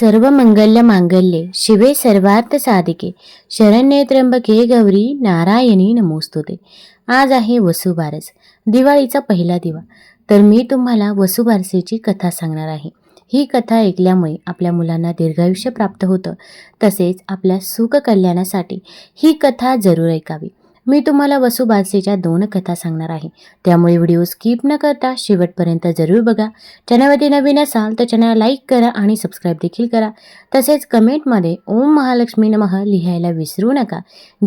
सर्व मंगल्य मांगल्ये शिवे सर्वार्थ साधिके शरण्ये त्र्यंबके गौरी नारायणी नमोस्तुते आज आहे वसुबारस दिवाळीचा पहिला दिवा. तर मी तुम्हाला वसुबारसेची कथा सांगणार आहे. ही कथा ऐकल्यामुळे आपल्या मुलांना दीर्घायुष्य प्राप्त होतं. तसेच आपल्या सुख कल्याणासाठी ही कथा जरूर ऐकावी. मी तुम्हाला वसुबारसेच्या दोन कथा सांगणार आहे. त्यामुळे व्हिडिओ स्किप न करता शेवटपर्यंत जरूर बघा. चॅनलवरती नवीन असाल तर चॅनल लाईक करा आणि सबस्क्राईब देखील करा. तसेच कमेंटमध्ये ओम महालक्ष्मी नमः लिहायला विसरू नका.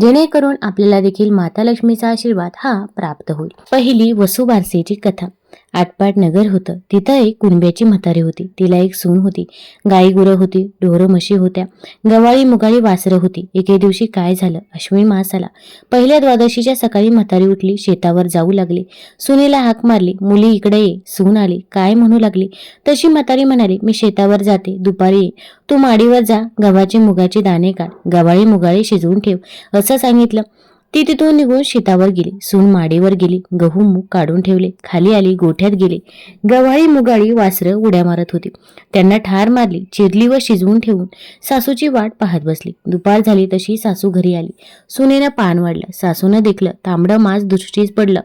जेणेकरून आपल्याला देखील माता लक्ष्मीचा आशीर्वाद हा प्राप्त होईल. पहिली वसुबारसेची कथा. आटपाट नगर होतं. तिथं एक कुणब्याची म्हातारी होती. तिला एक सून होती. गाई गुरं होती. ढोरं म्हशी होत्या. गवाळी मुगाळी वासरं होती. एके दिवशी काय झालं? अश्विन मास आला. पहिल्या द्वादशीच्या सकाळी म्हातारी उठली. शेतावर जाऊ लागली. सुनेला हाक मारली. मुली इकडे ये. सून आली. काय म्हणू लागली? तशी म्हातारी म्हणाली मी शेतावर जाते. दुपारी ये. तू माडीवर जा. गव्हाचे मुगाचे दाणे काढ. गवाळी मुगाळी शिजवून ठेव. असं सांगितलं. ती तिथून निघून शेतावर गेली. सून माडीवर गेली. गहू मूग काढून ठेवले. खाली आली गोठ्यात गेली. गव्हाळी मुगाळी वासरं उड्या मारत होती. त्यांना ठार मारली चिरली व शिजवून ठेवून सासूची वाट पाहत बसली. दुपार झाली तशी सासू घरी आली. सुनेनं पान वाढलं. सासूनं देखलं तांबडं मांस दृष्टीस पडलं.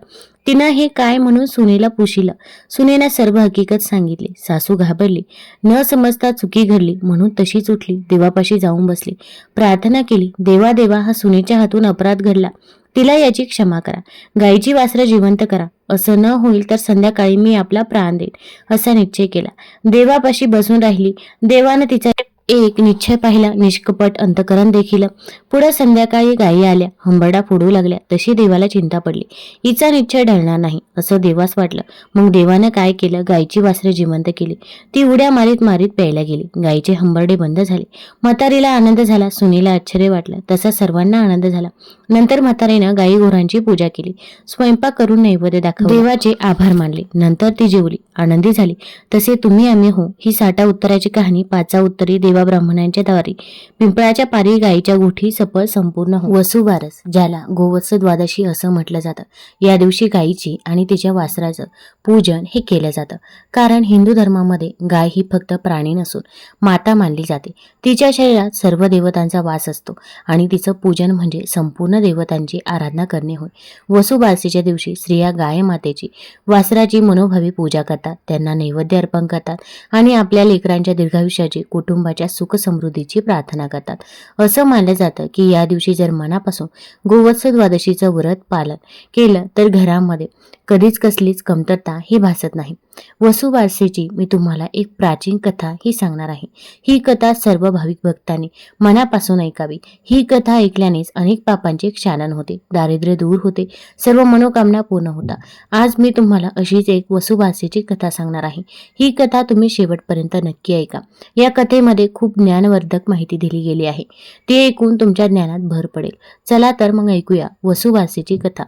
तिनं हे काय म्हणून सुनेला पुशिलं? सुनेनं सर्व हकीकत सांगितली. सासू घाबरली. न समजता चुकी घडली म्हणून तशीच उठली. देवापाशी जाऊन बसली. प्रार्थना केली. देवा देवा हा सुनेच्या हातून अपराध घडला. तिला याची क्षमा करा. गायीची वासरं जिवंत करा. असं न होईल तर संध्याकाळी मी आपला प्राण देईन असा निश्चय केला. देवापाशी बसून राहिली. देवानं तिचा एक निश्चय पाहिला. निष्कपट अंतकरण देखील. पुढे संध्याकाळी गायी आल्या. हंबरडा फोडू लागल्या. तशी देवाला चिंता पडली. हिचा निश्चय ढळणार नाही असं देवास वाटलं. मग देवानं काय केलं? गायीची वासरे जिवंत केली. ती उड्या मारीत मारीत प्यायला गेली. गायीचे हंबरडे बंद झाले. म्हातारीला आनंद झाला. सुनीला आश्चर्य वाटलं. तसा सर्वांना आनंद झाला. नंतर म्हातारीनं गायी घोरांची पूजा केली. स्वयंपाक करून नैवेद्य दाखव देवाचे आभार मानले. नंतर ती जेवली. आनंदी झाली. तसे तुम्ही आम्ही हो. ही साठा उत्तराची कहाणी. पाचा उत्तरी देव ब्राह्मणांच्या द्वारे पिंपळाच्या पारी गायीच्या गोठी सफळ संपूर्ण वसुबारस ज्याला गोवत्स द्वादशी असं म्हटलं जातं. या दिवशी गायीची आणि तिच्या वासराचं पूजन हे केलं जातं. कारण हिंदू धर्मामध्ये गाय ही फक्त प्राणी नसून माता मानली जाते. तिच्या शरीरात सर्व देवतांचा वास असतो आणि तिचं पूजन म्हणजे संपूर्ण देवतांची आराधना करणे होय. वसुबारसीच्या दिवशी स्त्रिया गाय मातेची वासराची मनोभावी पूजा करतात त्यांना नैवेद्य अर्पण करतात आणि आपल्या लेकरांच्या दीर्घायुष्याची कुटुंबाच्या सुख समृद्धीची प्रार्थना करतात. असं मानलं जातं की या दिवशी जर मनापासून गोवत्स द्वादशीचं व्रत पालन केलं तर घरामध्ये कधीच कसलीच कमतरता ही भासत नाही. वसुबारसेची मी तुम्हाला एक प्राचीन कथा ही सांगणार आहे. ही कथा सर्व भाविक भक्तांनी मनापासून ऐकावी. ही कथा ऐकल्यानेच अनेक पापांचे क्षालन होते दारिद्र्य दूर होते सर्व मनोकामना पूर्ण होता. आज मी तुम्हाला अशीच एक वसुबारसेची कथा सांगणार आहे. ही कथा तुम्ही शेवटपर्यंत नक्की ऐका. या कथेमध्ये खूप ज्ञानवर्धक माहिती दिली गेली आहे. ती ऐकून तुमच्या ज्ञानात भर पडेल. चला तर मग ऐकूया वसुबारसेची कथा.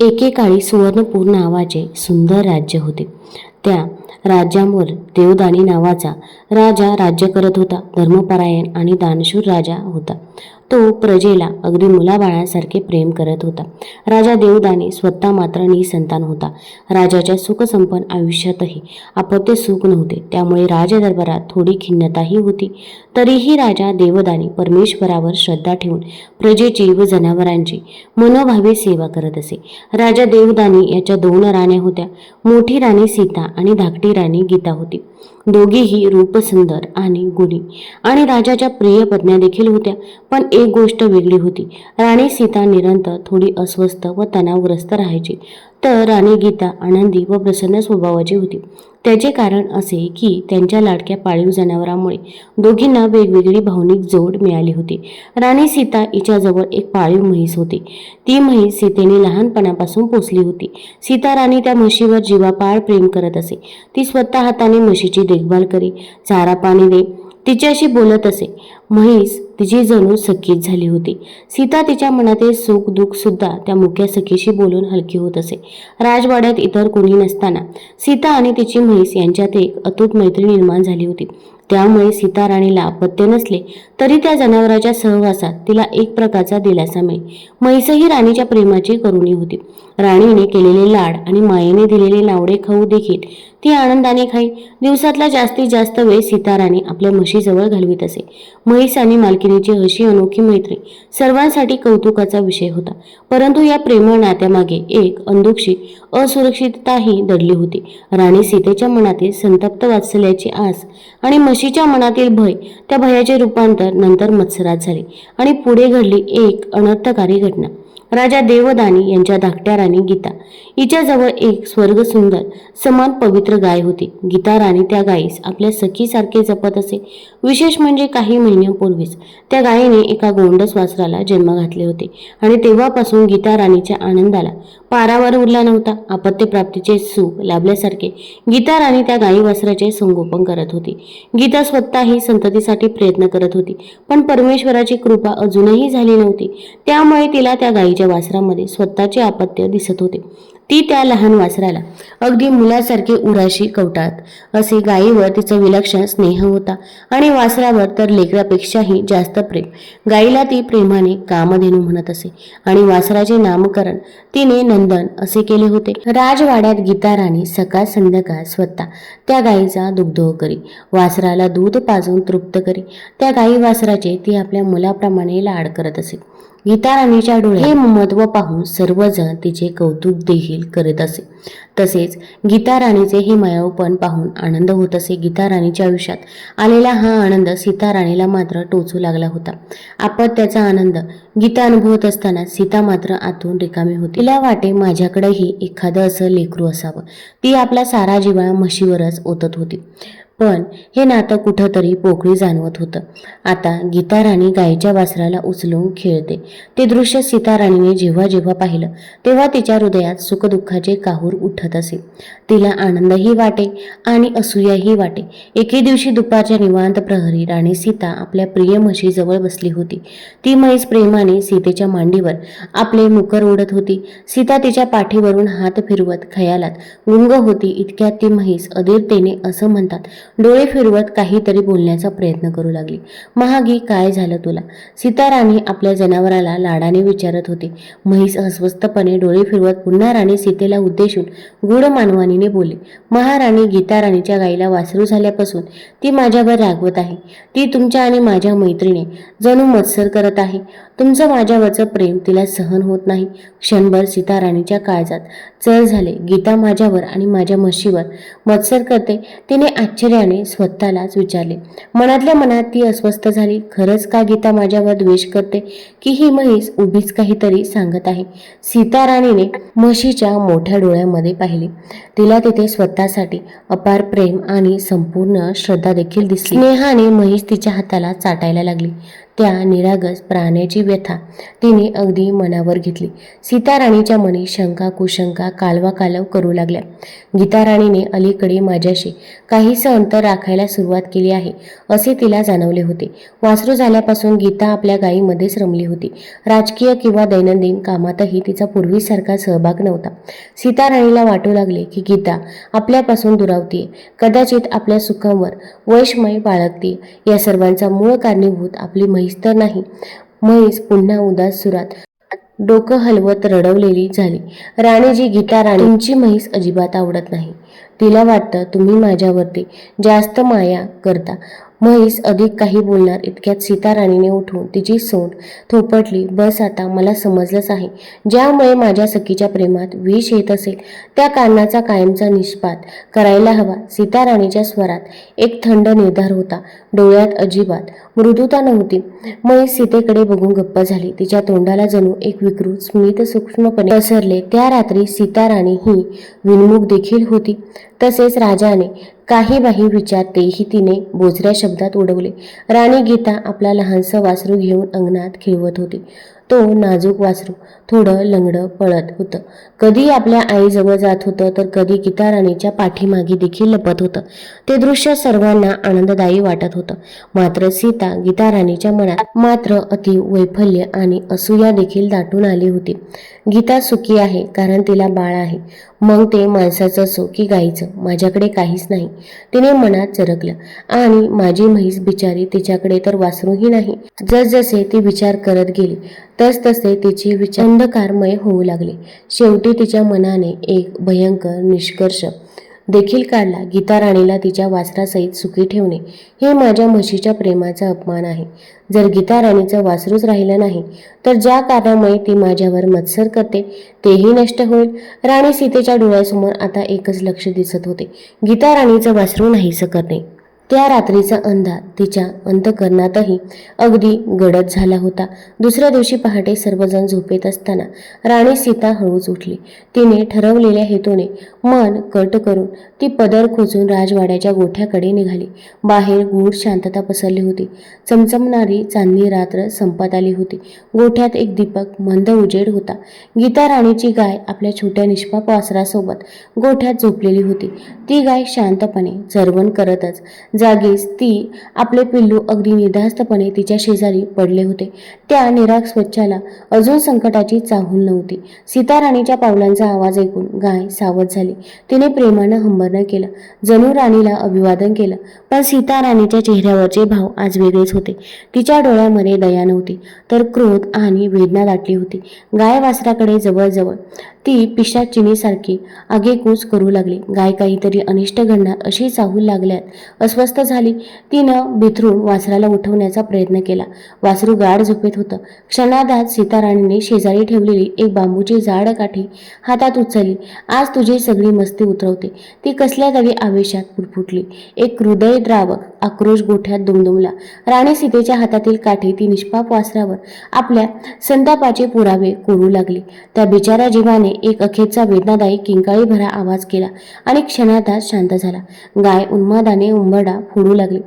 एकेकाळी सुवर्णपूर नावाचे सुंदर राज्य होते. त्या राज्यावर देवदानी नावाचा राजा राज्य करत होता. धर्मपरायण आणि दानशूर राजा होता. तो प्रजेला अगदी मुलाबाळांसारखे प्रेम करत होता. राजा देवदानी स्वतः मात्र निसंतान होता. राजाच्या सुखसंपन्न आयुष्यातही अपत्य सुख नव्हते. त्यामुळे राजदरबारात थोडी खिन्नताही होती. तरीही राजा देवदानी परमेश्वरावर श्रद्धा ठेवून प्रजेची व जनावरांची मनोभावे सेवा करत असे. राजा देवदानी याच्या दोन राण्या होत्या. मोठी राणी सीता आणि धाकटी राणी गीता होती. दोघीही रूपसुंदर आणि गुणी. आणि राजाच्या प्रिय पत्न्या देखील होत्या पण एक गोष्ट वेगळी होती. राणी सीता निरंतर थोडी अस्वस्थ व तणावग्रस्त राहायची. तर राणी गीता आनंदी व प्रसन्न स्वभावाची होती. त्याचे कारण असे की त्यांच्या लाडक्या पाळीव जनावरांमुळे दोघींना वेगवेगळी भावनिक जोड मिळाली होती. राणी सीता हिच्याजवळ एक पाळीव म्हैस होती. ती म्हैस सीतेने लहानपणापासून पोचली होती. सीता राणी त्या म्हशीवर जीवापाळ प्रेम करत असे. ती स्वतः हाताने म्हशीची देखभाल करी चारा पाणी दे तिच्याशी बोलत असे. म्हैस तिची जणू सखीच झाली होती. सीता तिच्या मनातील सुख दुःख सुद्धा त्या मुख्या सखीशी बोलून हलकी होत असे. राजवाड्यात इतर कोणी नसताना सीता आणि तिची म्हैस यांच्यात एक अतूट मैत्री निर्माण झाली होती. त्यामुळे सीता राणीला अपत्य नसले तरी त्या जनावराच्या सहवासात तिला एक प्रकारचा दिलासा मिळे म्हैसही राणीच्या प्रेमाची करुणी होती. राणीने केलेले लाड आणि मायेने दिलेले नावडे खाऊ देखील ती आनंदाने खाई दिवसातला जास्तीत जास्त वेळ सीताराणी आपल्या म्हशीजवळ घालवीत असे. म्हैस आणि मालकिनीची अशी अनोखी मैत्री सर्वांसाठी कौतुकाचा विषय होता. परंतु या प्रेमळ नात्यामागे एक अंदुक्षी असुरक्षितताही दडली होती. राणी सीतेच्या मनातील संतप्त वात्सल्याची आस आणि म्हशीच्या मनातील भय त्या भयाचे रूपांतर नंतर मत्सरात झाले आणि पुढे घडली एक अनर्थकारी घटना. राजा देवदानी यांच्या धाकट्या राणी गीता. हिच्याजवळ एक स्वर्ग सुंदर समान पवित्र गाय होती. गीता राणी त्या गायीस आपल्या सखीसारखे जपत असे. विशेष म्हणजे काही महिन्यांपूर्वीच त्या गायीने एका गोंडस वासराला जन्म घातले होते आणि तेव्हापासून गीता राणीच्या आनंदाला पारावर उरला नव्हता. आपत्यप्राप्तीचे सुख लाभल्यासारखे गीता राणी त्या गायी वासराचे संगोपन करत होती. गीता स्वतःही संततीसाठी प्रयत्न करत होती पण परमेश्वराची कृपा अजूनही झाली नव्हती. त्यामुळे तिला त्या गायीच्या वासरामध्ये स्वतःचे आपत्य दिसत होते. ती त्या लहान वासराला अगदी मुलासारखे उराशी कवटाळत असे गायीवर तिचा विलक्षण स्नेह होता आणि वासरावर तर लेकरापेक्षाही जास्त प्रेम. गायीला ती प्रेमाने कामधेनू म्हणत असे आणि वासराचे नामकरण तिने नंदन असे केले होते. राजवाड्यात गीता राणी सकाळ संध्याकाळ स्वतः त्या गायीचा दुग्धो करी. वासराला दूध पाजून तृप्त करी. त्या गायी वासराचे ती आपल्या मुलाप्रमाणे लाड करत असे. गीताराणीच्या डोळे हे महत्त्व पाहून सर्वजण तिचे कौतुक देखील करत असे. तसेच गीताराणीचे हे मायावपण पाहून आनंद होत असे. गीताराणीच्या आयुष्यात आलेला हा आनंद सीताराणीला मात्र टोचू लागला होता. आपत्याचा आनंद गीता अनुभवत असताना सीता मात्र आतून रिकामी होती. तिला वाटे माझ्याकडेही एखादं असं लेकरू असावं. ती आपला सारा जिव्हाळा म्हशीवरच ओतत होती. पण हे नातं कुठंतरी पोकळी जाणवत होतं. आता गीता राणी गायीच्या वासराला उचलून खेळते. ते दृश्य सीता राणीने जेव्हा जेव्हा पाहिलं तेव्हा तिच्या हृदयात सुखदुःखाचे काहूर उठत असे. तिला आनंदही वाटे आणि असूयाही वाटे. एके दिवशी दुपारच्या निवांत प्रहरी राणी सीता आपल्या प्रिय म्हशीजवळ बसली होती. ती म्हैस प्रेमाने सीतेच्या मांडीवर आपले मुकर ओढत होती. सीता तिच्या पाठीवरून हात फिरवत खयालात गुंग होती इतक्यात ती म्हैस अधीरतेने असं म्हणतात. डोळे फिरवत काहीतरी बोलण्याचा प्रयत्न करू लागली. महागी काय झालं तुला? सीताराणी आपल्या जनावराला लाडाने विचारत होती. म्हैस अस्वस्थपणे डोळे फिरवत पुन्हा राणी सीतेला उद्देशून गूढ मानवानीने बोलली. महाराणी गीता राणीच्या गाईला वासरू झाल्यापासून ती माझ्यावर रागवत आहे. ती तुमच्या आणि माझ्या मैत्रिणी जणू मत्सर करत आहे. तुमचं माझ्यावरचं प्रेम तिला सहन होत नाही. क्षणभर सीताराणीच्या काळजात चर झाले. गीता माझ्यावर आणि माझ्या म्हशीवर मत्सर करते. तिने आश्चर्याने स्वतःलाच विचारले. मनातल्या मनात ती अस्वस्थ झाली. खरंच का गीता माझ्यावर द्वेष करते? की ही म्हैस उभीच काहीतरी सांगत आहे? सीताराणीने म्हशीच्या मोठ्या डोळ्यामध्ये पाहिले. तिला तिथे स्वतःसाठी अपार प्रेम आणि संपूर्ण श्रद्धा देखील दिसली. स्नेहाने म्हैस तिच्या हाताला चाटायला लागली. त्या निरागस प्राण्याची व्यथा तिने अगदी मनावर घेतली. सीताराणीच्या मनी शंका कुशंका कालवा कालव करू लागल्या. गीताराणीने अलीकडे माझ्याशी काहीसं अंतर राखायला सुरुवात केली आहे असे तिला जाणवले होते. वासरू झाल्यापासून गीता आपल्या गायीमध्येच रमली होती. राजकीय किंवा दैनंदिन कामातही तिचा पूर्वीसारखा सहभाग नव्हता. सीताराणीला वाटू लागले की गीता आपल्यापासून दुरावतीये. कदाचित आपल्या सुखांवर वैषमय बाळगते या सर्वांचा मूळ कारणीभूत आपली म्हैस तर नाही. म्हैस पुन्हा उदास सुरात डोकं हलवत रडवलेली झाली. राणीजी गीता राणी तुमची म्हैस अजिबात आवडत नाही. तिला वाटतं तुम्ही माझ्यावरती जास्त माया करता. म्हैस अधिक काही बोलणार इतक्यात सीताराणीने उठून तिची सोंड थोपटली. बस आता मला समजलंच आहे. ज्यामुळे माझ्या सखीच्या प्रेमात विष येत असेल त्या कारणाचा कायमचा निष्पात करायला हवा. सीताराणीच्या स्वरात एक थंड निर्धार होता. डोळ्यात अजिबात मृदुता नव्हती. म्हैस सीतेकडे बघून गप्प झाली. तिच्या तोंडाला जणू एक विकृत स्मित सूक्ष्मपणे पसरले. त्या रात्री सीताराणी ही विनमुख देखील होती. तसेच राजाने काही बाही विचार तेही तिने बोजऱ्या शब्दात उडवले. राणी गीता आपला लहानसं वासरू घेऊन अंगणात खेळवत होती. तो नाजूक वासरू थोडं लंगडं पळत होतं. कधी आपल्या आईजवळ जात होतं तर कधी गीता राणीच्या पाठीमागे देखील लपत होतं. ते दृश्य सर्वांना आनंददायी वाटत होतं. मात्र सीता गीता राणीच्या मनात मात्र अति वैफल्य आणि असूया देखील दाटून आली होती. गीता सुखी आहे कारण तिला बाळ आहे. मग ते माणसाचं असो की गाईचं माझ्याकडे काहीच नाही. तिने मनात चरकलं. आणि माझी म्हैस बिचारी तिच्याकडे तर वासरूही नाही. जसजसे ती विचार करत गेली तस तसे तिचे विचार अंधकारमय होऊ लागले. शेवटी तिच्या मनाने एक भयंकर निष्कर्ष देखील काढला. गीता राणीला तिच्या वासरासहित सुखी ठेवणे हे माझ्या म्हशीच्या प्रेमाचा अपमान आहे. जर गीता राणीचं वासरूच राहिलं नाही तर ज्या कारणामुळे ती माझ्यावर मत्सर करते तेही नष्ट होईल. राणी सीतेच्या डोळ्यासमोर आता एकच लक्ष दिसत होते. गीता राणीचं वासरू नाहीसं करणे त्या रात्रीचा अंधार तिच्या अंतकरणातही अगदी गडद झाला होता. दुसऱ्या दिवशी पहाटे सर्वजण झोपेत असताना राणी सीता हळूच उठली. तिने ठरवलेल्या हेतूने मन कट करून ती पदर खोचून राजवाड्याच्या गोठ्याकडे निघाली. बाहेर गूढ शांतता पसरली होती. चमचमणारी चांदणी रात्र संपत आली होती. गोठ्यात एक दीपक मंद उजेड होता. गीता राणीची गाय आपल्या छोट्या निष्पाप वासरासोबत गोठ्यात झोपलेली होती. ती गाय शांतपणे चरवण करतच जागीच ती आपले पिल्लू अगदी निधास्तपणे तिच्या शेजारी पडले होते. त्या निराग स्वच्छाला अजून संकटाची चाहूल नव्हती. सीताराणीच्या पावलांचा आवाज ऐकून गाय सावध झाली. तिने प्रेमानं हंबरणं केलं. जणू राणीला अभिवादन केलं. पण सीताराणीच्या चेहऱ्यावरचे भाव आज वेगळेच होते. तिच्या डोळ्यामध्ये दया नव्हती तर क्रोध आणि वेदना दाटली होती. गाय वासराकडे जवळजवळ ती पिशाचिनीसारखी आगेकूच करू लागली. गाय काहीतरी अनिष्ट घडणार अशी चाहूल लागल्यात अस्वस्थ झाली. तिनं भिथरून वासराला उठवण्याचा प्रयत्न केला. वासरू गाढ झोपेत होतं. क्षणादात सीताराणीने शेजारी ठेवलेली एक बांबूची जाड काठी हातात उचलली. आज तुझी सगळी मस्ती उतरवते. ती कसल्या तरी आवेशात पुटपुटली एक हृदयद्रावक आक्रोश गोठ्यात दुमदुमला. राणी सीतेच्या हातातील काठी ती निष्पाप वासरावर आपल्या संतापाचे पुरावे कोरू लागली. त्या बिचाऱ्या जीवाने एक अखेरचा वेदनादायी किंकाळी भरा आवाज केला आणि क्षणादास शांत झाला. गाय उन्मादाने उंबरडा फोडू लागली.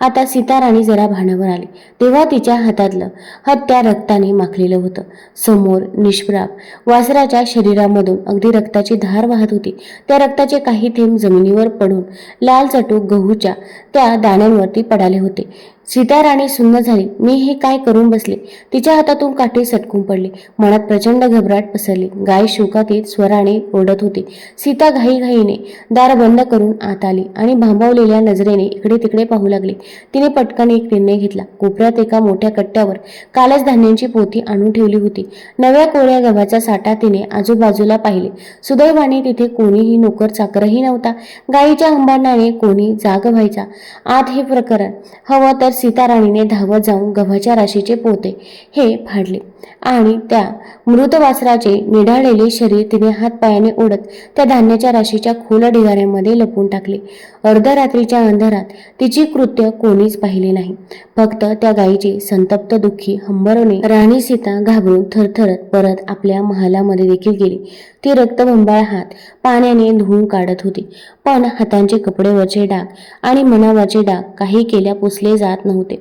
आता सीताराणी जरा भानावर आली. तेव्हा तिच्या हातातलं हत्या रक्ताने माखलेलं होतं. समोर निष्प्राप वासराच्या शरीरामधून अगदी रक्ताची धार वाहत होती. त्या रक्ताचे काही थेंब जमिनीवर पडून लाल चटूक गहूच्या त्या दाण्यांवरती पडाले होते. सीताराणी सुन्न झाली. मी हे काय करून बसले? तिच्या हातातून काठी सटकून पडली. मनात प्रचंड घबराट पसरली. गाय शोकातीत स्वराने ओरडत होती. सीता घाईघाईने दार बंद करून आत आली आणि भांबवलेल्या नजरेने इकडे तिकडे पाहू लागली. तिने पटकन एक निर्णय घेतला. कोपऱ्यात एका मोठ्या कट्ट्यावर कालच धान्यांची पोथी आणून ठेवली होती. नव्या कोळ्या गव्हाचा साठा तिने आजूबाजूला पाहिले. सुदैवाने तिथे कोणीही नोकर चाकरही नव्हता. गायीच्या अंबांनाने कोणी जाग व्हायचा. आत हे प्रकरण हवं तर सीताराणीने धावत जाऊन गव्हाच्या राशीचे पोते हे फाडले. आणि त्या मृत वासराचे निढाळलेले शरीर तिने हातपायाने ओढत त्या धान्याच्या राशीच्या खोल ढिगाऱ्यामध्ये लपून टाकले. अर्धरात्रीच्या अंधारात तिची कृत्य कोणीच पाहिले नाही. फक्त त्या गायीचे संतप्त दुःखी हंबरवणे राणी सीता घाबरून थरथरत परत आपल्या महालामध्ये देखील गेली. ती रक्तबंबाळ हात पाण्याने धुवून काढत होती. पण हातांचे कपडेवरचे डाग आणि मनावरचे डाग काही केल्या पुसले जात नव्हते.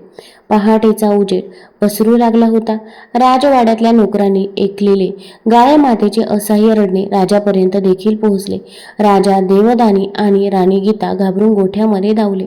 पहाटेचा उजेड पसरू लागला होता. राजवाड्यातल्या नोकरांनी ऐकलेले गाय मातेचे असह्य रडणे राजापर्यंत देखील पोहोचले. राजा देवदानी आणि राणी गीता घाबरून गोठ्यामध्ये धावले.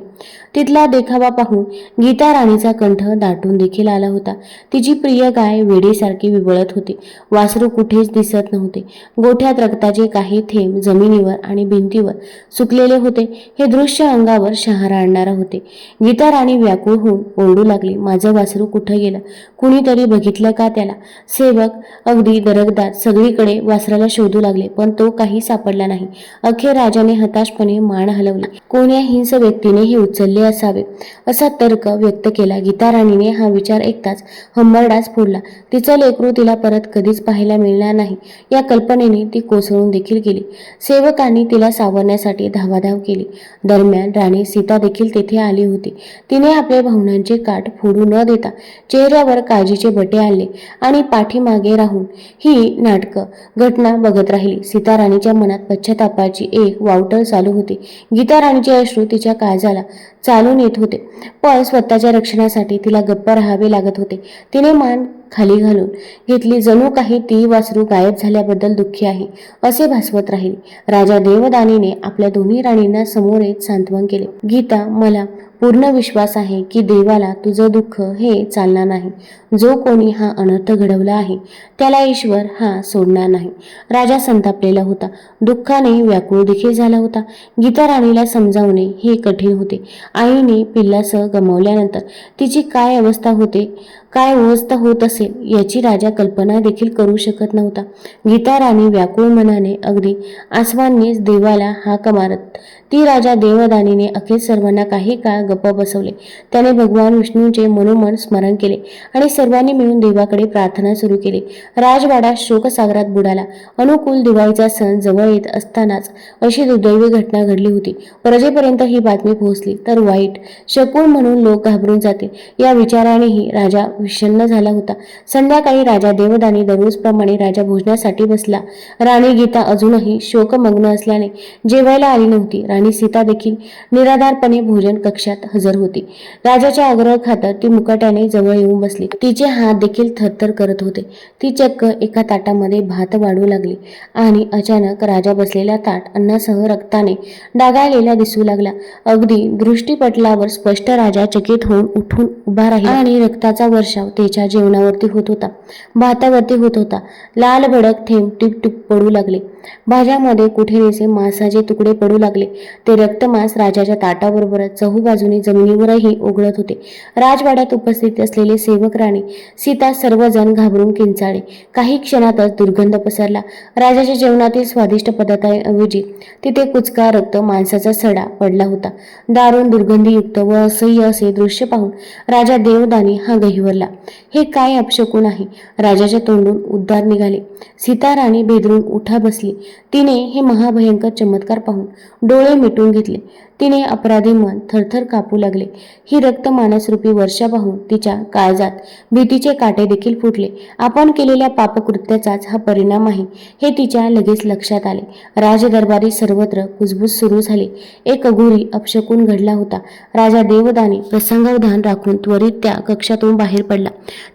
तिथला देखावा पाहून गीता राणीचा कंठ दाटून देखील आला होता. तिची प्रिय गाय वेडीसारखी विवळत होती. वासरू कुठेच दिसत नव्हते. गोठ्यात रक्ताचे काही थेंब जमिनीवर आणि भिंतीवर सुकलेले होते. हे दृश्य अंगावर शहारा आणणारा होते. गीता राणी व्याकुळ होऊन ओरडू लागली. माझं वासरू कुठं गेलं? कुणीतरी बघितलं का त्याला? सेवक अगदी दरकदार सगळीकडे वासराला शोधू लागले पण तो काही सापडला नाही. अखेर राजाने हताशपणे मान हलवली. कोण्या हिंस व्यक्तीने हे उचलले असावे? असा तर्क व्यक्त केला. गीताराणीने हा विचार ऐकताच हंबरडास फोडला. तिचं लेकरू तिला परत कधीच पाहायला मिळणार नाही. या कल्पनेने ती कोसळून देखील गेली. सेवकांनी तिला सावरण्यासाठी धावाधाव केली. दरम्यान राणी सीता देखील तेथे आली होती. तिने आपल्या भावनांचे काठ फोडू न देता चेहऱ्यावर काळजीचे बटे आणले आणि पाठीमागे राहून ही नाटकं घटना बघत राहिली. सीताराणीच्या मनात पश्चातापाची एक वावटळ चालू होती. गीताराणीचे अश्रू तिच्या काळजाला चालून येत होते पण स्वतःच्या रक्षणासाठी तिला गप्प राहावे लागत होते. तिने मान खाली घालून घेतली जणू काही ती वासरू गायब झाल्याबद्दल दुःखी आहे असे भासवत राहिली. राजा देवदानीने आपल्या दोन्ही राणींना समोर येत सांत्वन केले. गीता मला पूर्ण विश्वास आहे की देवाला तुझं दुःख हे चालणार नाही. जो कोणी हा अनर्थ घडवला आहे त्याला ईश्वर हा सोडणार नाही. राजा संतापलेला होता. दुःखाने व्याकुळ देखील झाला होता. गीता राणीला समजावणे हे कठीण होते. आईने पिल्लासह गमावल्यानंतर तिची काय अवस्था होते काय अवस्था होत असेल याची राजा कल्पना देखील करू शकत नव्हता. गीता राणी व्याकुळ मनाने अगदी आसवांनीच देवाला हा कमारत ती राजा देवदानीने अखेर सर्वांना काही काळ गप्प बसवले. त्याने भगवान विष्णूचे मनोमन स्मरण केले आणि सर्वांनी मिळून देवाकडे प्रार्थना सुरू केली. राजवाडा शोकसागरात बुडाला. अनुकूल दिवाळीचा सण जवळ येत असतानाच अशी दुर्दैवी घटना घडली होती. प्रजेपर्यंत ही बातमी पोहोचली तर वाईट. शकुन म्हणून लोक घाबरून जातील या विचारानेही राजा विषण्ण झाला होता. संध्याकाळी राजा देवदानी दररोजप्रमाणे राजा भोजनासाठी बसला. राणी गीता अजूनही शोकमग्न असल्याने जेवायला आली नव्हती. राणी सीता देखील निराधारपणे भोजन कक्षात हजर होती. राजाच्या आग्रह खातर ती मुकाट्याने जवळ येऊन बसली. तिचे हात देखील थरथर करत होते. ती चक्क एका ताटामध्ये भात वाढू लागली आणि अचानक राजा बसलेला ताट अन्नासह रक्ताने डागाळलेला दिसू लागला. अगदी दृष्टीपटलावर स्पष्ट राजा चकित होऊन उठून उभा राहिला आणि रक्ताचा वर्षाव त्याच्या जेवणावरती होत होता. भातावरती होत होता. लाल भडक थेंब टिप टिप पडू लागले. भाज्यामध्ये कुठे मांसाचे तुकडे पडू लागले ते रक्तमांस राजाच्या ताटाबरोबरच चहूबाजूने जमिनीवरही ओघळत होते. राजवाड्यात उपस्थित असलेले सेवक राणी सीता सर्वजण घाबरून किंचाळे काही क्षणातच दुर्गंध पसरला. राजाच्या जेवणातील स्वादिष्ट पदार्थाऐवजी तिथे कुचका रक्त मांसाचा सडा पडला होता. दारुण दुर्गंधीयुक्त व असह्य असे दृश्य पाहून राजा देवदानी हा गहिवरला. हे काय अपशकून आहे राजाच्या तोंडून उद्गार निघाले. सीता राणी बेदरून उठा बसली. तिने हे महाभयंकर चमत्कार पाहून डोळे मिटून घेतले. तिने अपराधी मन थरथर कापू लागले. ही रक्त मानसरूपी वर्षा पाहून तिच्या काळजात भीतीचे काटे देखील फुटले. आपण केलेल्या पापकृत्याचाच हा परिणाम आहे हे तिच्या लगेच लक्षात आले. राजदरबारी सर्वत्र कुजबूज सुरू झाली. एक अघोरी अपशकून घडला होता. राजा देवदानी प्रसंगावधान राखून त्वरित त्या कक्षातून बाहेर पडला.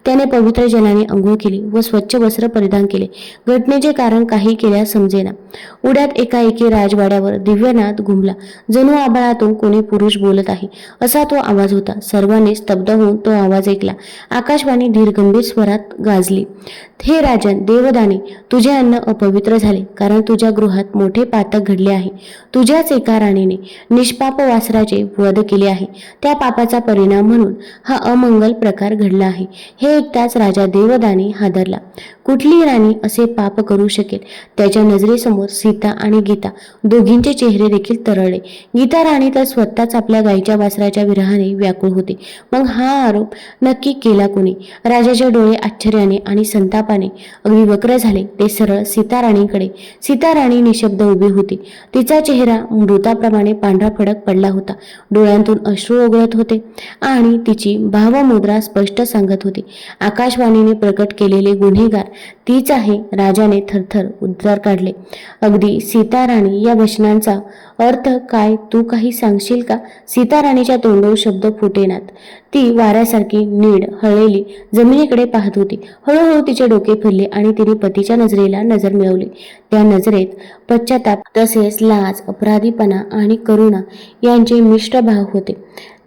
त्याने पवित्र जलाने अंघोळ केली व स्वच्छ वस्त्र परिधान केले. घटनेचे कारण काही केल्या समजेना. उड्यात एकाएकी राजवाड्यावर दिव्यनाथ घुमला. जणू आभाळातून कोणी पुरुष बोलत आहे. असा तो आवाज होता. सर्वांनी स्तब्ध होऊन तो आवाज ऐकला. आकाशवाणी धीरगंभीर स्वरात गाजली. हे राजन देवदाने तुझे अन्न अपवित्र झाले. कारण तुझ्या गृहात मोठे पातक घडले आहे. तुझ्याच एका राणीने निष्पाप वासराचे वध केले आहे. त्या पापाचा परिणाम म्हणून हा अमंगल प्रकार घडला आहे. हे ऐकताच राजा देवदाने हादरला. कुठली राणी असे पाप करू शकेल? त्याच्या नजरेसमोर सीता आणि गीता दोघींचे चेहरे देखील तरळले. गीता राणी तर स्वतःच आपल्या गायीच्या वासराच्या विरहाने व्याकुळ होते. मग हा आरोप नक्की केला कोणी? राजाचे डोळे आश्चर्याने आणि संतापाने अगदी वक्र झाले. ते सरळ सीताराणीकडे सीताराणी निशब्द उभी होती. तिचा चेहरा मृताप्रमाणे पांढरा फडक पडला होता. डोळ्यांतून अश्रू ओघळत होते आणि तिची भावमुद्रा स्पष्ट सांगत होती. आकाशवाणीने प्रकट केलेले गुन्हेगार तीच आहे. राजाने थरथर उद्गार काढले. अगदी सीताराणी या वचनांचा अर्थ काय तू काही सांगशील का? सीताराणीच्या तोंडो शब्द फुटेनात ती वाऱ्यासारखी नीड हळेली जमिनीकडे पाहत होती. हळूहळू तिचे डोके फिरले आणि तिने पतीच्या नजरेला नजर मिळवली. त्या नजरेत पश्चाताप तसेच लाज अपराधीपणा आणि करुणा यांचे मिश्र भाव होते.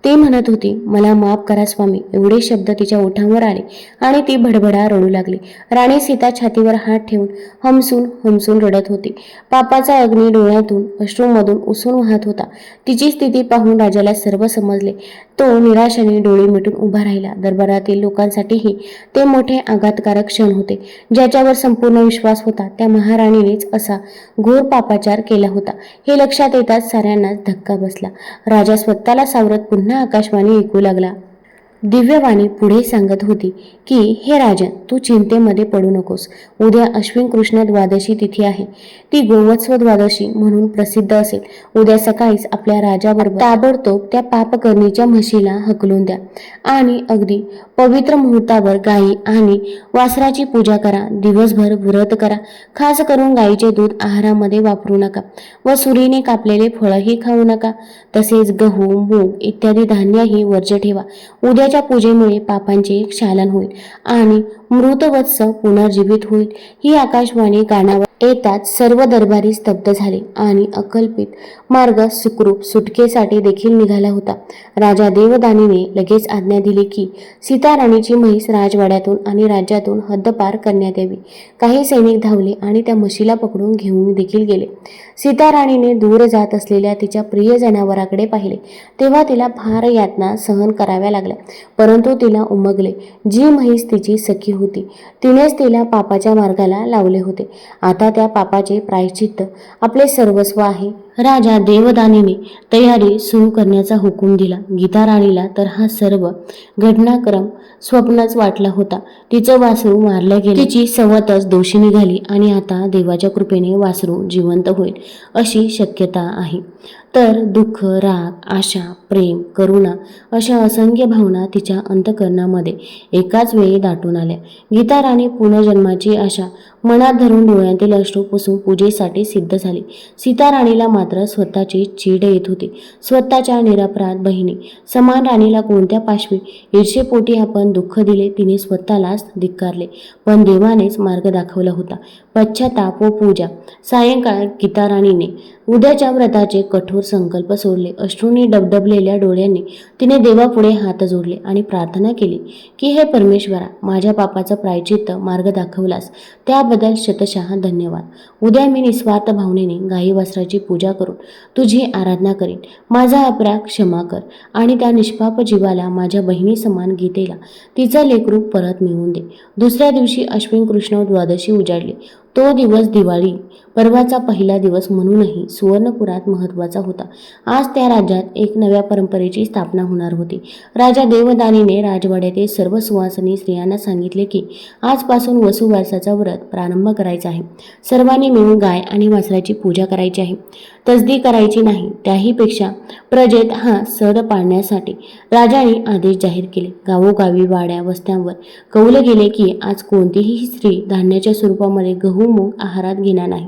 ते म्हणत होती मला माफ करा स्वामी. एवढे शब्द तिच्या ओठांवर आले आणि ती भडभडा रडू लागली. राणी सीता छातीवर हात ठेवून हमसून हमसून रडत होती. पापाचा अग्नी डोळ्यातून अश्रूमधून उसून वाहत होता. तिची स्थिती पाहून राजाला सर्व समजले. तो निराशाने डोळे मिटून उभा राहिला. दरबारातील लोकांसाठीही ते मोठे आघातकारक क्षण होते. ज्याच्यावर संपूर्ण विश्वास होता त्या महाराणीनेच असा घोर पापाचार केला होता. हे लक्षात येताच साऱ्यांनाच धक्का बसला. राजा स्वतःला सावरत पुन्हा आकाशवाणी ऐकू लागला. दिव्यवाणी पुढे सांगत होती की हे राजन तू चिंतेमध्ये पडू नकोस. उद्या अश्विन कृष्ण द्वादशी तिथी आहे. ती गोवत्स्व द्वादशी म्हणून प्रसिद्ध असेल. उद्या सकाळीच आपल्या राजाबरोबर ताबडतोब त्या पापकर्णीच्या म्हशीला हकलून द्या. आणि अगदी पवित्र मुहूर्तावर गायी आणि वासराची पूजा करा. दिवसभर व्रत करा. खास करून गायीचे दूध आहारामध्ये वापरू नका व सुरीने कापलेले फळही खाऊ नका. तसेच गहू मूग इत्यादी धान्यही वर्ज ठेवा. उद्या उद्याच्या पूजेमुळे पापांचे क्षालन होईल आणि मृतवत्स पुनर्जीवित होईल. ही आकाशवाणी गाण्यावर येताच सर्व दरबारी स्तब्ध झाले आणि अकल्पित मार्ग सुखरूप सुटकेसाठी देखील निघाला होता. राजा देवदानीने लगेच आज्ञा दिली की सीताराणीची म्हैस राजवाड्यातून आणि राज्यातून हद्दपार करण्यात यावी. काही सैनिक धावले आणि त्या म्हशीला पकडून घेऊन देखील गेले. सीताराणीने दूर जात असलेल्या तिच्या प्रिय जनावराकडे पाहिले. तेव्हा तिला फार यातना सहन कराव्या लागल्या. परंतु तिला उमगले. जी म्हैस तिची सखी होती तिनेच तिला पापाच्या मार्गाला लावले होते. आता त्या पापाचे प्रायश्चित्त आपले सर्वस्व आहे. राजा देवदानीने तयारी सुरू करण्याचा हुकूम दिला. गीता राणीला तर हा सर्व घटनाक्रम स्वप्नच वाटला होता. तिचं वासरू मारलं गेलं. तिची सवतच दोषी निघाली आणि आता देवाच्या कृपेने वासरू जिवंत होईल अशी शक्यता आहे. तर दुःख राग आशा प्रेम करुणा अशा असंख्य भावना तिच्या अंतकरणामध्ये एकाच वेळी दाटून आल्या. गीता राणी पुनर्जन्माची आशा मनात धरून डोळ्यातील अश्रू पुसून पूजेसाठी सिद्ध झाली. सीता राणीला मात्र स्वतःची चीड येत होती. स्वतःच्या निरपराध बहिणी समान राणीला कोणत्या पाशवी? ईर्षेपोटी आपण दुःख दिले तिने स्वतःलाच धिक्कारले. पण देवानेच मार्ग दाखवला होता. पश्चाताप व पूजा. सायंकाळ गीता राणीने उद्याच्या व्रताचे कठोर संकल्प सोडले. अश्रूंनी डबडबलेल्या डोळ्यांनी तिने देवापुढे हात जोडले आणि प्रार्थना केली की हे परमेश्वरा माझ्या पापाचं प्रायचित्त मार्ग दाखवलास. त्या त्याबद्दल शतशः धन्यवाद. उद्या मी निस्वार्थ भावनेने गाई पूजा करून तुझी आराधना करीन. माझा अपराध क्षमा कर आणि त्या निष्पाप जीवाला माझ्या बहिणी समान गीतेला तिचं लेखरूप परत मिळवून दे. दुसऱ्या दिवशी अश्विन कृष्ण द्वादशी उजाडली. तो दिवस दिवाळी पर्वाचा पहिला दिवस म्हणूनही सुवर्णपुरात महत्त्वाचा होता. आज त्या राज्यात एक नव्या परंपरेची स्थापना होणार होती. राजा देवदानीने राजवाड्यातील सर्व सुवासनी स्त्रियांना सांगितले की आजपासून वसुवासाचा व्रत प्रारंभ करायचा आहे. सर्वांनी मिळून गाय आणि वासराची पूजा करायची आहे. तसदी करायची नाही त्याहीपेक्षा प्रजेत हा सण पाळण्यासाठी राजाने आदेश जाहीर केले. गावोगावी वाड्या वस्त्यांवर कौल गेले की आज कोणतीही स्त्री धान्याच्या स्वरूपामध्ये गहू मूग आहारात घेणार नाही.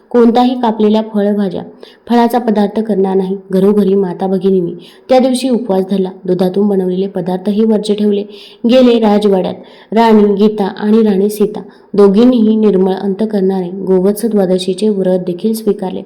कोणताही कापलेल्या फळभाज्या फळाचा पदार्थ करणार नाही. घरोघरी माता भगिनींनी त्या दिवशी उपवास धरला. दुधातून बनवलेले पदार्थही वरचे ठेवले. गेले राजवाड्यात. राणी गीता आणि राणी सीता दोघींनीही निर्मळ अंत करणारे गोवत्स द्वादशीचे व्रत देखील स्वीकारले.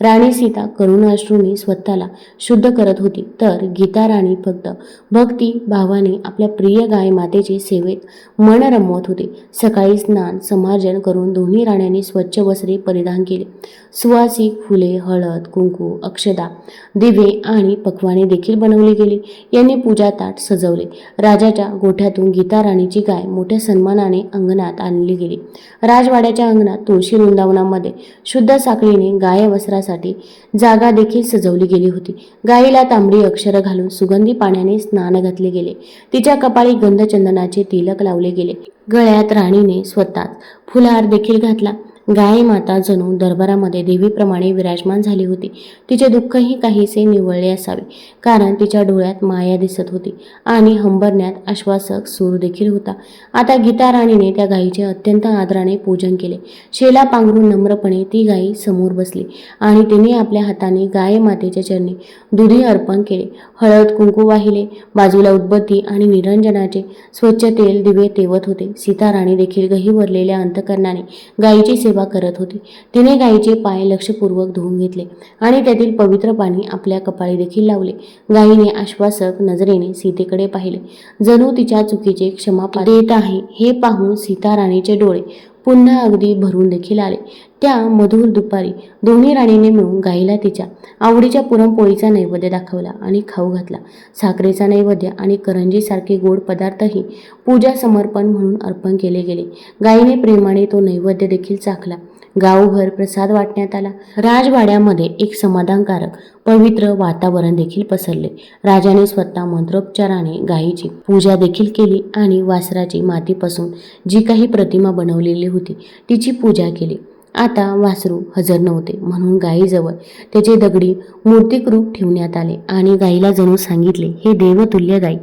राणी सीता करुणाश्रूंनी स्वतःला शुद्ध करत होती. तर गीता राणी फक्त भक्ती भावाने आपल्या प्रिय गाय मातेचे सेवेत मन रमवत होती. सकाळी स्नान समार्जन करून दोन्ही राण्यांनी स्वच्छ वस्त्रे परिधान केले. सुवासिक फुले हळद कुंकू अक्षदा दिवे आणि पकवाने देखील बनवली गेली. यांनी पूजा ताट सजवले. राजाच्या गोठ्यातून गीता राणीची गाय मोठ्या सन्मानाने अंगणात आणली गेली. राजवाड्याच्या अंगणात तुळशी वृंदावनामध्ये शुद्ध साखळीने गाय वस्त्रासाठी जागा देखील सजवली गेली होती. गायीला तांबडी अक्षर घालून सुगंधी पाण्याने स्नान घातले गेले. तिच्या कपाळी गंधचंदनाचे तिलक लावले गेले. गळ्यात राणीने स्वतःच फुलहार देखील घातला. गाय माता जणू दरबारामध्ये देवीप्रमाणे विराजमान झाली होती. तिचे दुःखही काहीसे निवळले असावे कारण तिच्या डोळ्यात माया दिसत होती आणि हंबरण्यात आश्वासक सूर देखील होता. आता गीता राणीने त्या गायीचे अत्यंत आदराने पूजन केले. शेला पांघरून नम्रपणे ती गायी समोर बसली आणि तिने आपल्या हाताने गाय मातेच्या चरणी दुधी अर्पण केले. हळद कुंकू वाहिले बाजूला उद्बत्ती आणि निरंजनाचे स्वच्छ तेल दिवे तेवत होते. सीताराणी देखील गहीवरलेल्या अंतकरणाने गायीची सेवा करत होती. तिने गायीचे पाय लक्षपूर्वक धुवून घेतले आणि त्यातील पवित्र पाणी आपल्या कपाळी देखील लावले. गायीने आश्वासक नजरेने सीतेकडे पाहिले. जणू तिच्या चुकीचे क्षमा देत आहे हे पाहून सीता राणीचे डोळे पुन्हा अगदी भरून देखील आले. त्या मधुर दुपारी दोन्ही राणीने मिळून गाईला तिच्या आवडीच्या पुरणपोळीचा नैवेद्य दाखवला आणि खाऊ घातला. साखरेचा नैवेद्य आणि करंजीसारखे गोड पदार्थही पूजा समर्पण म्हणून अर्पण केले गेले. गायीने प्रेमाने तो नैवेद्य देखील चाखला. गावभर प्रसाद वाटण्यात आला. राजवाड्यामध्ये एक समाधानकारक पवित्र वातावरण देखील पसरले. राजाने स्वतः मंत्रोपचाराने गायीची पूजा देखील केली आणि वासराची मातीपासून जी काही प्रतिमा बनवलेली होती तिची पूजा केली. आता वासरू हजर नव्हते म्हणून गायीजवळ त्याचे दगडी मूर्तिकरूप ठेवण्यात आले आणि गायीला जणू सांगितले हे देवतुल्य गाई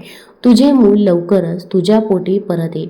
तुझे मूल लवकरच तुझ्या पोटी परत येईल.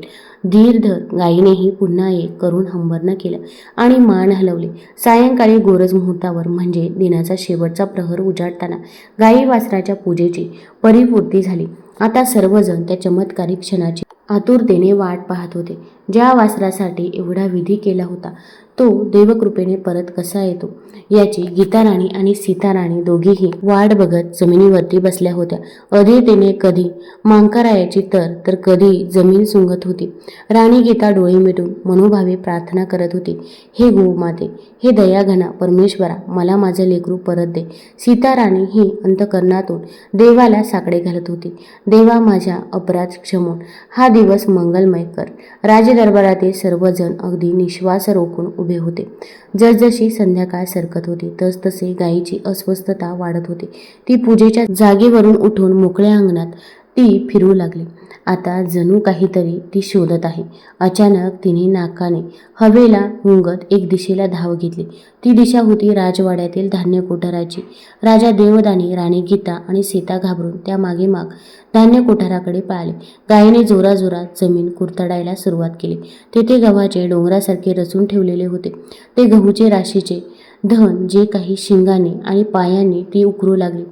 धीर धर गायीनेही पुन्हा एक करून हंबरणं केलं आणि मान हलवले. सायंकाळी गोरज मुहूर्तावर म्हणजे दिनाचा शेवटचा प्रहर उजाडताना गायी वासराच्या पूजेची परिपूर्ती झाली. आता सर्वजण त्या चमत्कारी क्षणाची आतुरतेने वाट पाहत होते. ज्या वासरासाठी एवढा विधी केला होता तो देवकृपेने परत कसा येतो? याची गीताराणी आणि सीताराणी दोघीही वाट बघत जमिनीवरती बसल्या होत्या. अधीरतेने कधी मांकारायाची तर तर कधी जमीन सुंगत होती. राणी गीता डोळे मिटून मनोभावे प्रार्थना करत होती हे गोमाते हे दयाघना परमेश्वरा मला माझं लेकरू परत दे सीताराणी ही अंतकरणातून देवाला साकडे घालत होती. देवा माझ्या अपराध क्षमून हा दिवस मंगलमय कर. राजदरबारातील सर्वजण अगदी निश्वास रोखून उभे होते. जसजशी संध्याकाळ सरकत होती तसतसे गायीची अस्वस्थता वाढत होती. ती पूजेच्या जागेवरून उठून मोकळ्या अंगणात ती फिरू लागली. आता जणू काहीतरी ती शोधत आहे. अचानक तिने नाकाने हवेला हुंगत एक दिशेला धाव घेतली. ती दिशा होती राजवाड्यातील धान्य कोठाराची. राजा देवदानी राणी गीता आणि सीता घाबरून त्या मागे माग धान्य कोठाराकडे पळाले गायीने जोराजोरात जमीन कुरतडायला सुरुवात केली. तेथे गव्हाचे डोंगरासारखे रचून ठेवलेले होते. ते गहूचे राशीचे धन जे काही शिंगाने आणि पायांनी ती उकरू लागली.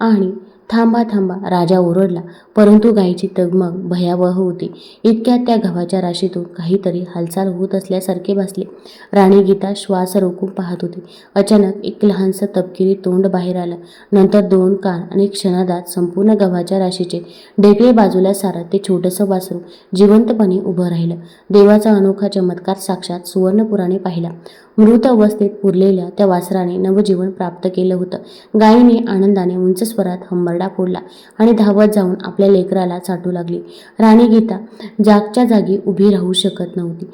आणि थांबा थांबा राजा ओरडला. परंतु गायीची तगमग भयावह होती. इतक्यात त्या गव्हाच्या राशीतून काहीतरी हालचाल होत असल्यासारखे भासले. राणी गीता श्वास रोखून पाहत होती. अचानक एक लहानसं तपकिरी तोंड बाहेर आलं. नंतर दोन कान आणि क्षणादात संपूर्ण गव्हाच्या राशीचे डेकळे बाजूला सारत ते छोटंसं वासरू जिवंतपणे उभं राहिलं. देवाचा अनोखा चमत्कार साक्षात सुवर्णपुराने पाहिला. मृत अवस्थेत पुरलेल्या त्या वासराने नवजीवन प्राप्त केलं होतं. गायीने आनंदाने उंच स्वरात हंबरडा फोडला आणि धावत जाऊन आपल्या लेकराला चाटू लागली. राणी गीता जागच्या जागी उभी राहू शकत नव्हती.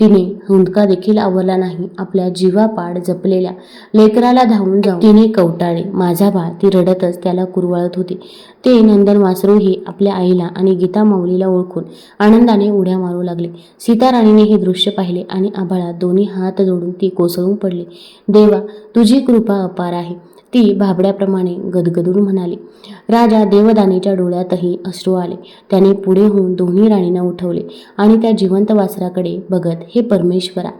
तिने हुंदका देखील आवरला नाही. आपल्या जीवापाड जपलेल्या लेकराला धावून जाऊन तिने कवटाळे माझा बाळ ती रडतच त्याला कुरवाळत होती. ते नंदन वासरूही आपल्या आईला आणि गीता माऊलीला ओळखून आनंदाने उड्या मारू लागले. सीताराणीने हे दृश्य पाहिले आणि आभाळात दोन्ही हात जोडून ती कोसळून पडली. देवा तुझी कृपा अपार आहे. ती भाबड्याप्रमाणे गदगदून म्हणाली राजा देवदानीच्या डोळ्यातही अश्रू आले. त्याने पुढे होऊन दोन्ही राणींना उठवले आणि त्या जिवंत वासराकडे बघत हे परमेश्वरा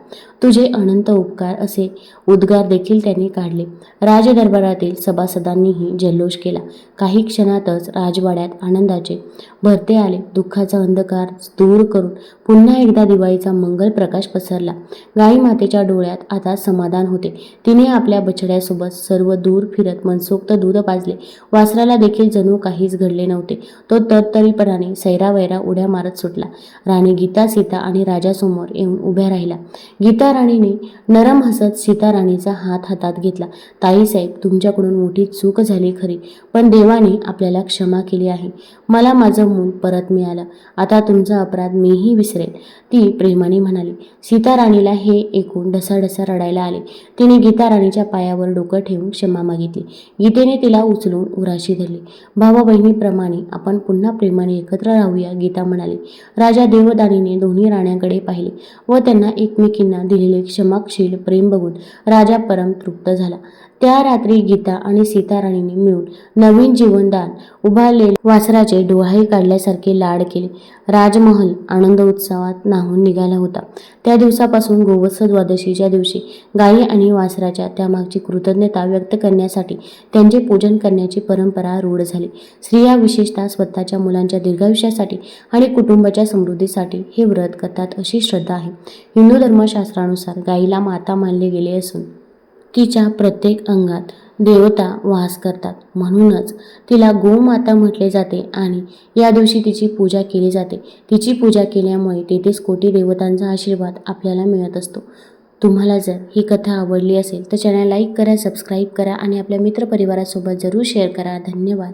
तुझे अनंत उपकार असे उद्गार देखील त्यांनी काढले. राजदरबारातील सभासदांनीही जल्लोष केला. काही क्षणातच राजवाड्यात आनंदाचे भरते आले. दुःखाचा अंधकार दूर करून पुन्हा एकदा दिवाळीचा मंगल प्रकाश पसरला. गाई मातेच्या डोळ्यात आता समाधान होते. तिने आपल्या बछड्यासोबत सर्व दूर फिरत मनसोक्त दूध पाजले. वासराला देखील जणू काहीच घडले नव्हते. तो तरतरीपणाने सैरावैरा उड्या मारत सुटला. राणी गीता सीता आणि राजासमोर येऊन उभ्या राहिला गीता राणीने नरम हसत सीता राणीचा हात हातात घेतला. ताईसाहेब तुमच्याकडून मोठी चूक झाली खरी पण देवाने आपल्याला क्षमा केली आहे. मला माझं मूल परत मिळालं. आता तुमचा अपराध मीही विसरेल. ती प्रेमाने म्हणाली. सीता राणीला हे ऐकून ढसाढसा रडायला आले. तिने गीता राणीच्या पायावर डोकं ठेवून क्षमा मागितली. गीतेने तिला उचलून उराशी धरली. भावा बहिणीप्रमाणे आपण पुन्हा प्रेमाने एकत्र राहूया गीता म्हणाली. राजा देवदानीने दोन्ही राण्यांकडे पाहिले व त्यांना एकमेकींना दिलेले क्षमाशील प्रेम बघून राजा परम तृप्त झाला. त्या रात्री गीता आणि सीताराणीने मिळून नवीन जीवनदान उभारलेले वासराचे डोहाई काढल्यासारखे लाड केले. राजमहल आनंद उत्सवात नाहून निघाला होता. त्या दिवसापासून गोवत्स द्वादशीच्या दिवशी गायी आणि वासराच्या त्यामागची कृतज्ञता व्यक्त करण्यासाठी त्यांचे पूजन करण्याची परंपरा रूढ झाली. स्त्रिया विशेषतः स्वतःच्या मुलांच्या दीर्घायुष्यासाठी आणि कुटुंबाच्या समृद्धीसाठी हे व्रत करतात अशी श्रद्धा आहे. हिंदू धर्मशास्त्रानुसार गायीला माता मानले गेले असून तिच्या प्रत्येक अंगात देवता वास करतात. म्हणूनच तिला गोमाता म्हटले जाते आणि या दिवशी तिची पूजा केली जाते. तिची पूजा केल्यामुळे तेथेच कोटी देवतांचा आशीर्वाद आपल्याला मिळत असतो. तुम्हाला जर ही कथा आवडली असेल तर चॅनल लाईक करा सबस्क्राईब करा आणि आपल्या मित्रपरिवारासोबत जरूर शेअर करा. धन्यवाद.